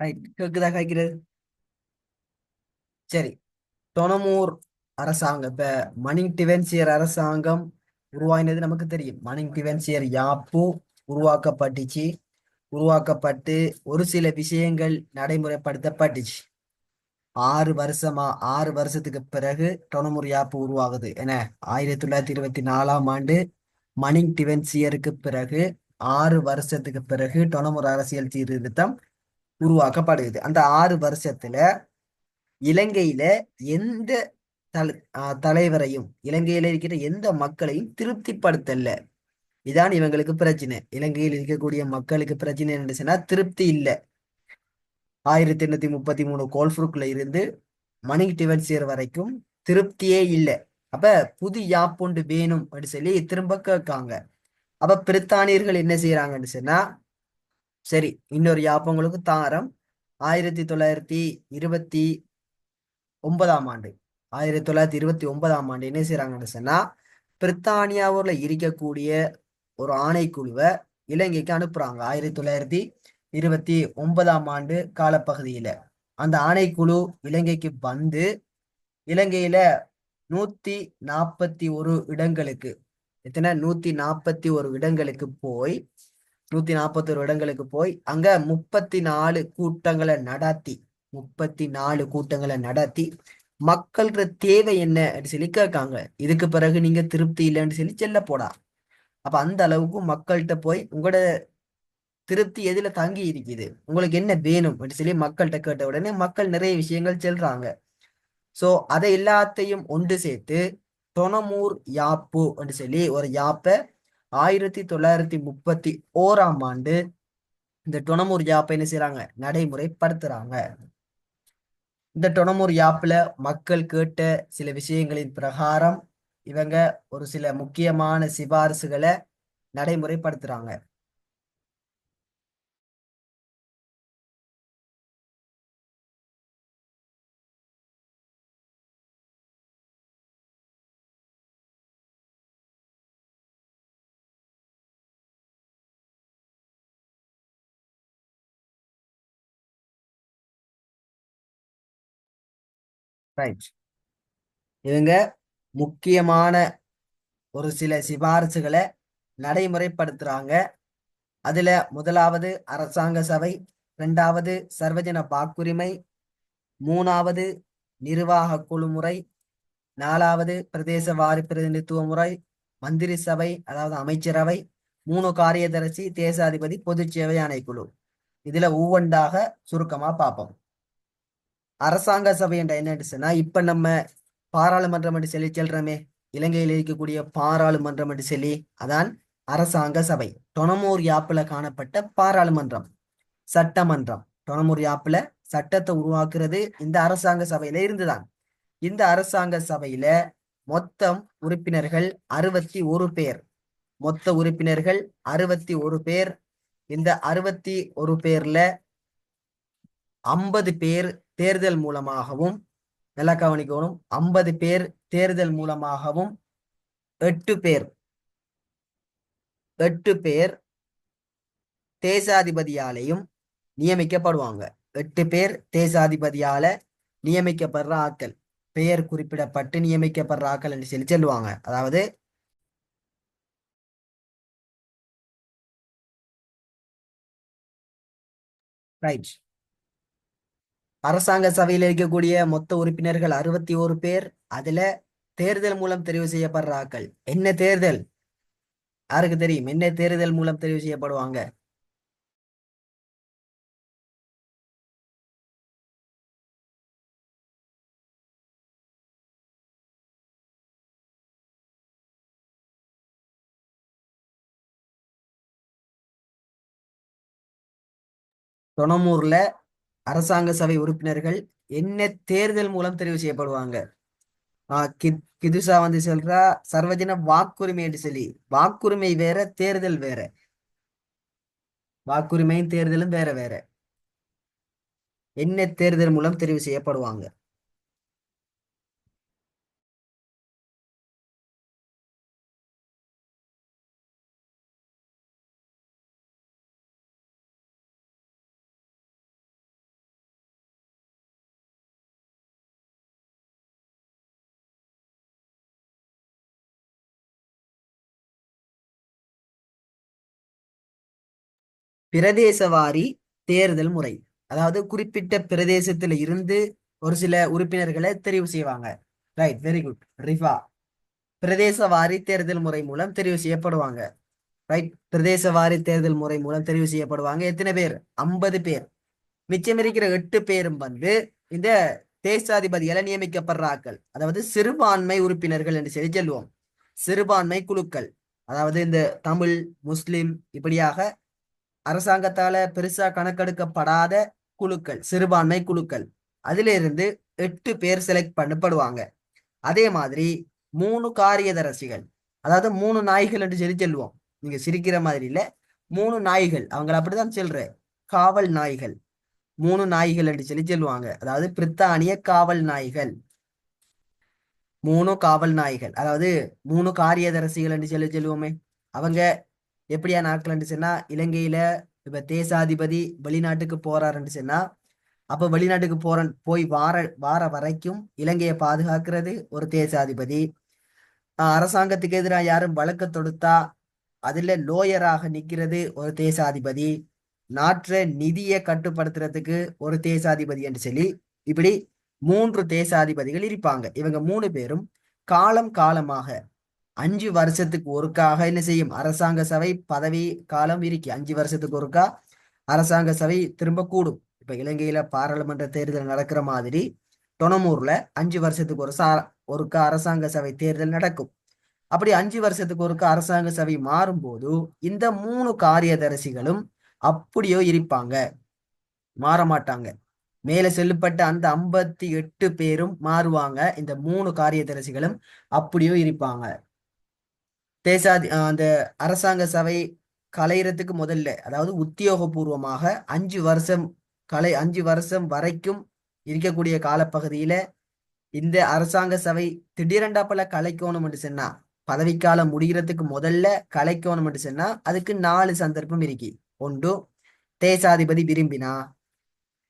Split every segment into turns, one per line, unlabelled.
Right கேக்குதா காய்க்கிறது சரி. தொணமூர் அரசாங்கம் இப்ப மணிங் டிவென்சியர் அரசாங்கம் உருவாயினது நமக்கு தெரியும். மணிங் டிவென்சியர் யாப்பு உருவாக்கப்பட்டுச்சு. உருவாக்கப்பட்டு ஒரு சில விஷயங்கள் நடைமுறைப்படுத்தப்பட்டுச்சு. ஆறு வருஷமா ஆறு வருஷத்துக்கு பிறகு டொனமுர் யாப்பு உருவாகுது என ஆயிரத்தி தொள்ளாயிரத்தி இருபத்தி நாலாம் ஆண்டு மணிங் டிவென்சியருக்கு பிறகு ஆறு வருஷத்துக்கு பிறகு டொனமுர் அரசியல் சீர்திருத்தம் உருவாக்கப்படுகிறது. அந்த ஆறு வருஷத்துல இலங்கையில எந்த தலைவரையும் இலங்கையில இருக்கிற எந்த மக்களையும் திருப்திப்படுத்தல. இதான் இவங்களுக்கு பிரச்சனை. இலங்கையில் இருக்கக்கூடிய மக்களுக்கு பிரச்சனை என்னச்சுன்னா திருப்தி இல்லை. ஆயிரத்தி எண்ணூத்தி முப்பத்தி மூணு கோல்ஃபுருக்ல இருந்து மணிக் டிவன்சியர் வரைக்கும் திருப்தியே இல்லை. அப்ப புது யாப்பொண்டு வேணும் அப்படின்னு சொல்லி திரும்ப கேட்காங்க. அப்ப பிரித்தானியர்கள் என்ன செய்யறாங்கன்னு சொன்னா சரி இன்னொரு யாப்பங்களுக்கு தாரம். ஆயிரத்தி தொள்ளாயிரத்தி இருபத்தி ஒன்பதாம் ஆண்டு. ஆயிரத்தி தொள்ளாயிரத்தி இருபத்தி ஒன்பதாம் ஆண்டு என்ன செய்யறாங்கன்னு சொன்னா பிரித்தானியாவில் இருக்கக்கூடிய ஒரு ஆணைக்குழுவை இலங்கைக்கு அனுப்புறாங்க. ஆயிரத்தி தொள்ளாயிரத்தி இருபத்தி ஒன்பதாம் ஆண்டு காலப்பகுதியில. அந்த ஆணைக்குழு இலங்கைக்கு வந்து இலங்கையில நூத்தி நாற்பத்தி ஒரு இடங்களுக்கு எத்தனை? நூத்தி நாற்பத்தி ஒரு இடங்களுக்கு போய் நூத்தி நாற்பத்தொரு இடங்களுக்கு போய் அங்க முப்பத்தி நாலு கூட்டங்களை நடத்தி முப்பத்தி நாலு கூட்டங்களை நடத்தி மக்கள்கிற தேவை என்ன சொல்லி கேட்காங்க. இதுக்கு பிறகு நீங்க திருப்தி இல்லைன்னு சொல்லி செல்ல போடா. அப்ப அந்த அளவுக்கு மக்கள்கிட்ட போய் உங்களோட திருப்தி எதுல தங்கி இருக்குது? உங்களுக்கு என்ன வேணும் அப்படின்னு சொல்லி மக்கள்கிட்ட கேட்ட உடனே மக்கள் நிறைய விஷயங்கள் செல்றாங்க. சோ அதை எல்லாத்தையும் ஒன்று சேர்த்து தொணமூர் யாப்பு அப்படின்னு சொல்லி ஒரு யாப்பை ஆயிரத்தி தொள்ளாயிரத்தி முப்பத்தி ஓராம் ஆண்டு இந்த டொனமூர் யாப்பை என்ன செய்யறாங்க நடைமுறைப்படுத்துறாங்க. இந்த டொனமூர் யாப்ல மக்கள் கேட்ட சில விஷயங்களின் பிரகாரம் இவங்க ஒரு சில முக்கியமான சிபாரிசுகளை நடைமுறைப்படுத்துறாங்க. ரைட் இவங்க முக்கியமான ஒரு சில சிபாரிசுகளை நடைமுறைப்படுத்துறாங்க. அதுல முதலாவது அரசாங்க சபை ரெண்டாவது சர்வஜன வாக்குரிமை மூணாவது நிர்வாக குழு முறை நாலாவது பிரதேச வாரி பிரதிநிதித்துவ முறை மந்திரி சபை அதாவது அமைச்சரவை மூணு காரியதரிசி தேசாதிபதி பொதுச் சேவை ஆணைக்குழு. இதுல ஒவ்வொன்றாக சுருக்கமா பார்ப்போம். அரசாங்க சபை என்ற என்ன இப்ப நம்ம பாராளுமன்றம் என்று சொல்லி செல்றோமே இலங்கையில் இருக்கக்கூடிய பாராளுமன்றம் என்று சொல்லி அதான் அரசாங்க சபை. தொணமூர் யாப்புல காணப்பட்ட பாராளுமன்றம் சட்டமன்றம். தொணமூர் யாப்புல சட்டத்தை உருவாக்குறது இந்த அரசாங்க சபையில இருந்துதான். இந்த அரசாங்க சபையில மொத்தம் உறுப்பினர்கள் அறுபத்தி ஒரு பேர். மொத்த உறுப்பினர்கள் அறுபத்தி ஒரு பேர். இந்த அறுபத்தி ஒரு பேர்ல ஐம்பது பேர் தேர்தல் மூலமாகவும் நல்லா கவனிக்கணும் ஐம்பது பேர் தேர்தல் மூலமாகவும் எட்டு பேர் எட்டு பேர் தேசாதிபதியாலையும் நியமிக்கப்படுவாங்க. எட்டு பேர் தேசாதிபதியால நியமிக்கப்படுற ஆக்கள் பெயர் குறிப்பிடப்பட்டு நியமிக்கப்படுற ஆக்கள் என்று சொல்லி சொல்லுவாங்க. அதாவது ரைட் அரசாங்க சபையில் இருக்கக்கூடிய மொத்த உறுப்பினர்கள் அறுபத்தி ஓரு பேர். அதுல தேர்தல் மூலம் தெரிவு செய்யப்படுற ஆக்கள் என்ன தேர்தல்? யாருக்கு தெரியும்? என்ன தேர்தல் மூலம் தெரிவு செய்யப்படுவாங்க? தொணமூர்ல அரசாங்க சபை உறுப்பினர்கள் என்ன தேர்தல் மூலம் தெரிவு செய்யப்படுவாங்க? ஆஹ் கிதுசா வந்து சொல்றா சர்வஜன வாக்குரிமை என்று சொல்லி. வாக்குரிமை வேற தேர்தல் வேற. வாக்குரிமையும் தேர்தலும் வேற வேற. என்ன தேர்தல் மூலம் தெரிவு செய்யப்படுவாங்க? பிரதேசவாரி தேர்தல் முறை. அதாவது குறிப்பிட்ட பிரதேசத்துல இருந்து ஒரு சில உறுப்பினர்களை தெரிவு செய்வாங்க. ரைட் வெரி குட் ரிஃபா பிரதேசவாரி தேர்தல் முறை மூலம் தெரிவு செய்யப்படுவாங்க. ரைட் பிரதேசவாரி தேர்தல் முறை மூலம் தெரிவு செய்யப்படுவாங்க. எத்தனை பேர்? ஐம்பது பேர். மிச்சம் இருக்கிற எட்டு பேரும் வந்து இந்த தேசாதிபதியால நியமிக்கப்படுறாக்கள் அதாவது சிறுபான்மை உறுப்பினர்கள் என்று சொல்லி சொல்லுவோம். சிறுபான்மை குழுக்கள். அதாவது இந்த தமிழ் முஸ்லிம் இப்படியாக அரசாங்கத்தால பெருசா கணக்கெடுக்கப்படாத குழுக்கள் சிறுபான்மை குழுக்கள். அதுல இருந்து எட்டு பேர் செலக்ட் பண்ணப்படுவாங்க. அதே மாதிரி மூணு காரியதரசிகள் அதாவது மூணு நாய்கள் என்று சொல்லி சொல்லுவோம். நீங்க சிரிக்கிற மாதிரி இல்ல. மூணு நாய்கள் அவங்கள அப்படிதான் சொல்ற. காவல் நாய்கள். மூணு நாய்கள் என்று சொல்லி சொல்லுவாங்க. அதாவது பிரித்தானிய காவல் நாய்கள். மூணு காவல் நாய்கள். அதாவது மூணு காரியதரசிகள் என்று சொல்லி சொல்லுவோமே. அவங்க எப்படியா ஆட்கள் சொன்னா இலங்கையில இப்ப தேசாதிபதி வெளிநாட்டுக்கு போறாருன்னு சொன்னா அப்ப வெளிநாட்டுக்கு போற போய் வார வார வரைக்கும் இலங்கையை பாதுகாக்கிறது ஒரு தேசாதிபதி. அரசாங்கத்துக்கு எதிராக யாரும் வழக்கு தொடுத்தா அதுல லோயராக நிக்கிறது ஒரு தேசாதிபதி. நாற்ற நிதியை கட்டுப்படுத்துறதுக்கு ஒரு தேசாதிபதி என்று சொல்லி இப்படி மூன்று தேசாதிபதிகள் இருப்பாங்க. இவங்க மூணு பேரும் காலம் காலமாக அஞ்சு வருஷத்துக்கு ஒருக்காக என்ன செய்யும்? அரசாங்க சபை பதவி காலம் இருக்கு அஞ்சு வருஷத்துக்கு ஒருக்கா அரசாங்க சபை திரும்ப கூடும். இப்ப இலங்கையில பாராளுமன்ற தேர்தல் நடக்கிற மாதிரி டொனமூர்ல அஞ்சு வருஷத்துக்கு ஒரு சா ஒருக்கா அரசாங்க சபை தேர்தல் நடக்கும். அப்படி அஞ்சு வருஷத்துக்கு ஒருக்கா அரசாங்க சபை மாறும்போது இந்த மூணு காரியதரிசிகளும் அப்படியோ இருப்பாங்க. மாற மாட்டாங்க. மேல செல்லப்பட்ட அந்த ஐம்பத்தி எட்டு பேரும் மாறுவாங்க. இந்த மூணு காரியதரிசிகளும் அப்படியோ இருப்பாங்க. தேசாதி அந்த அரசாங்க சபை கலையிறதுக்கு முதல்ல அதாவது உத்தியோகபூர்வமாக அஞ்சு வருஷம் கலை அஞ்சு வருஷம் வரைக்கும் இருக்கக்கூடிய காலப்பகுதியில இந்த அரசாங்க சபை திடீரெண்டாப்பல கலைக்கோணும் என்று சொன்னா பதவிக்காலம் முடிகிறதுக்கு முதல்ல கலைக்கோணும் என்று சொன்னா அதுக்கு நாலு சந்தர்ப்பம் இருக்கு. ஒன்று தேசாதிபதி விரும்பினா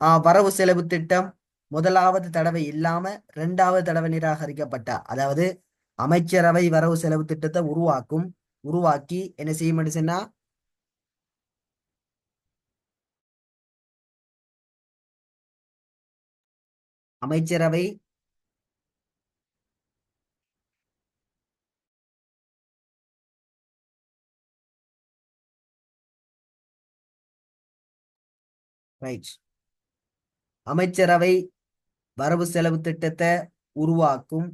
ஆஹ் வரவு செலவு திட்டம் முதலாவது தடவை இல்லாம ரெண்டாவது தடவை நிராகரிக்கப்பட்டா அதாவது அமைச்சரவை வரவு செலவு திட்டத்தை உருவாக்கும் உருவாக்கி என்ன செய்ய சொன்னா அமைச்சரவை ரைட் அமைச்சரவை வரவு செலவு திட்டத்தை உருவாக்கும்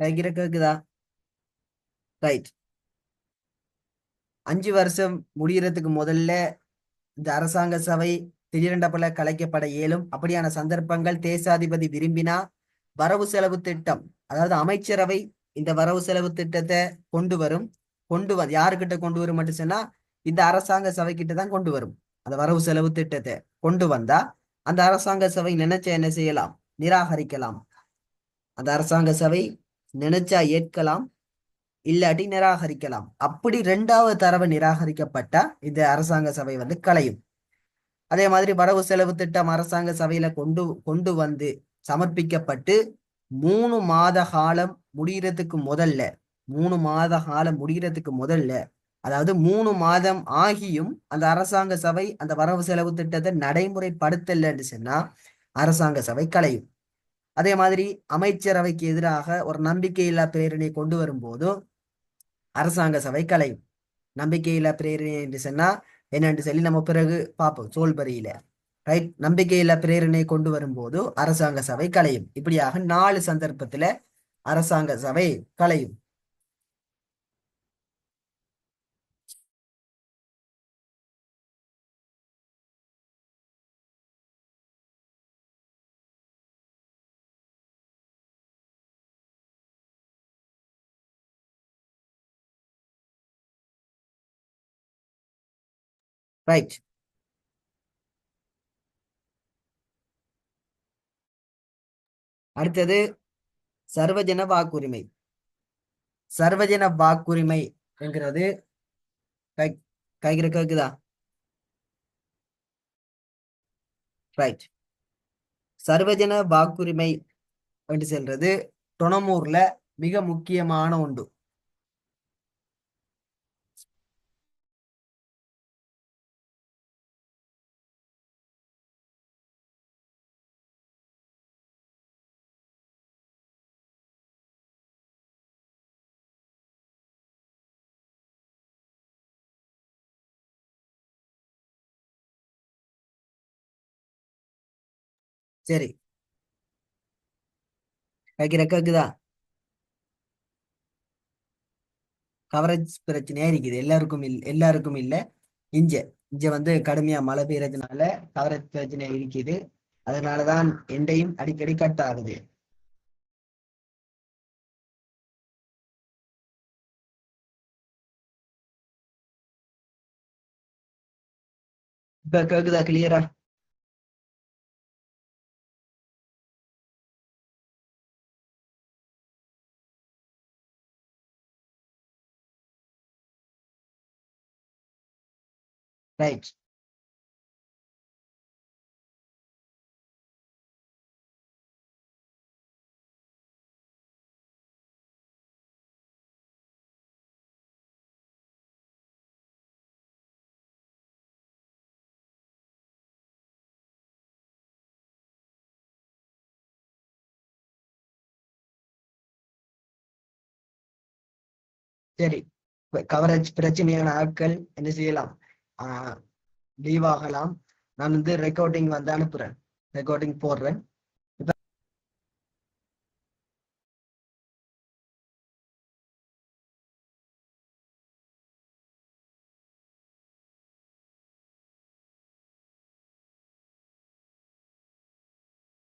கேக்குதா? ரைட் அஞ்சு வருஷம் முடியறதுக்கு முதல்ல இந்த அரசாங்க சபை திடீரெண்டப்பல கலைக்கப்பட இயலும். அப்படியான சந்தர்ப்பங்கள் தேசாதிபதி விரும்பினா வரவு செலவு திட்டம் அதாவது அமைச்சரவை இந்த வரவு செலவு திட்டத்தை கொண்டு வரும். கொண்டு வந்து யாருக்கிட்ட கொண்டு வரும் மட்டும் சொன்னா இந்த அரசாங்க சபை கிட்ட தான் கொண்டு வரும். அந்த வரவு செலவு திட்டத்தை கொண்டு வந்தா அந்த அரசாங்க சபை நினைச்ச என்ன செய்யலாம்? நிராகரிக்கலாம். அந்த அரசாங்க சபை நினைச்சா ஏற்கலாம் இல்லாட்டி நிராகரிக்கலாம். அப்படி ரெண்டாவது தரவு நிராகரிக்கப்பட்டா இந்த அரசாங்க சபை வந்து களையும். அதே மாதிரி வரவு செலவு திட்டம் அரசாங்க சபையில கொண்டு கொண்டு வந்து சமர்ப்பிக்கப்பட்டு மூணு மாத காலம் முடிகிறதுக்கு முதல்ல மூணு மாத காலம் முடிகிறதுக்கு முதல்ல அதாவது மூணு மாதம் ஆகியும் அந்த அரசாங்க சபை அந்த வரவு செலவு திட்டத்தை நடைமுறைப்படுத்தலன்னு சொன்னா அரசாங்க சபை களையும். அதே மாதிரி அமைச்சரவைக்கு எதிராக ஒரு நம்பிக்கையில்லா பிரேரணை கொண்டு வரும்போது அரசாங்க சபை கலையும். நம்பிக்கையில்லா பிரேரணை என்று சொன்னா என்னென்று சொல்லி நம்ம பிறகு பார்ப்போம் சோல்பரியில. ரைட் நம்பிக்கையில்லா பிரேரணை கொண்டு வரும்போது அரசாங்க சபை கலையும். இப்படியாக நாலு சந்தர்ப்பத்துல அரசாங்க சபை கலையும். ரைட் அடுத்தது சர்வஜன வாக்குரிமை. சர்வஜன வாக்குரிமை என்கிறது. கை கைகிற கேக்குதா? ரைட் சர்வஜன வாக்குரிமை என்று சொல்றது டொனமூர்ல மிக முக்கியமான ஒன்று. சரி. கைக்கிற கேக்குதா? கவரேஜ் பிரச்சனையா இருக்குது. எல்லாருக்கும் இல்ல எல்லாருக்கும் இல்ல. இஞ்ச இஞ்ச வந்து கடுமையா மழை பெய்யறதுனால கவரேஜ் பிரச்சனை இருக்குது. அதனாலதான் எண்டையும் அடிக்கடி கட் ஆகுது. இப்ப கேக்குதா கிளியரா ரைட் சரி கவரேஜ் பிரச்சனையான ஆட்கள் என்ன செய்யலாம்? லீவ் ஆகலாம். நான் வந்து ரெக்கார்டிங் வந்து அனுப்புறேன். ரெக்கார்டிங் போடுறேன்.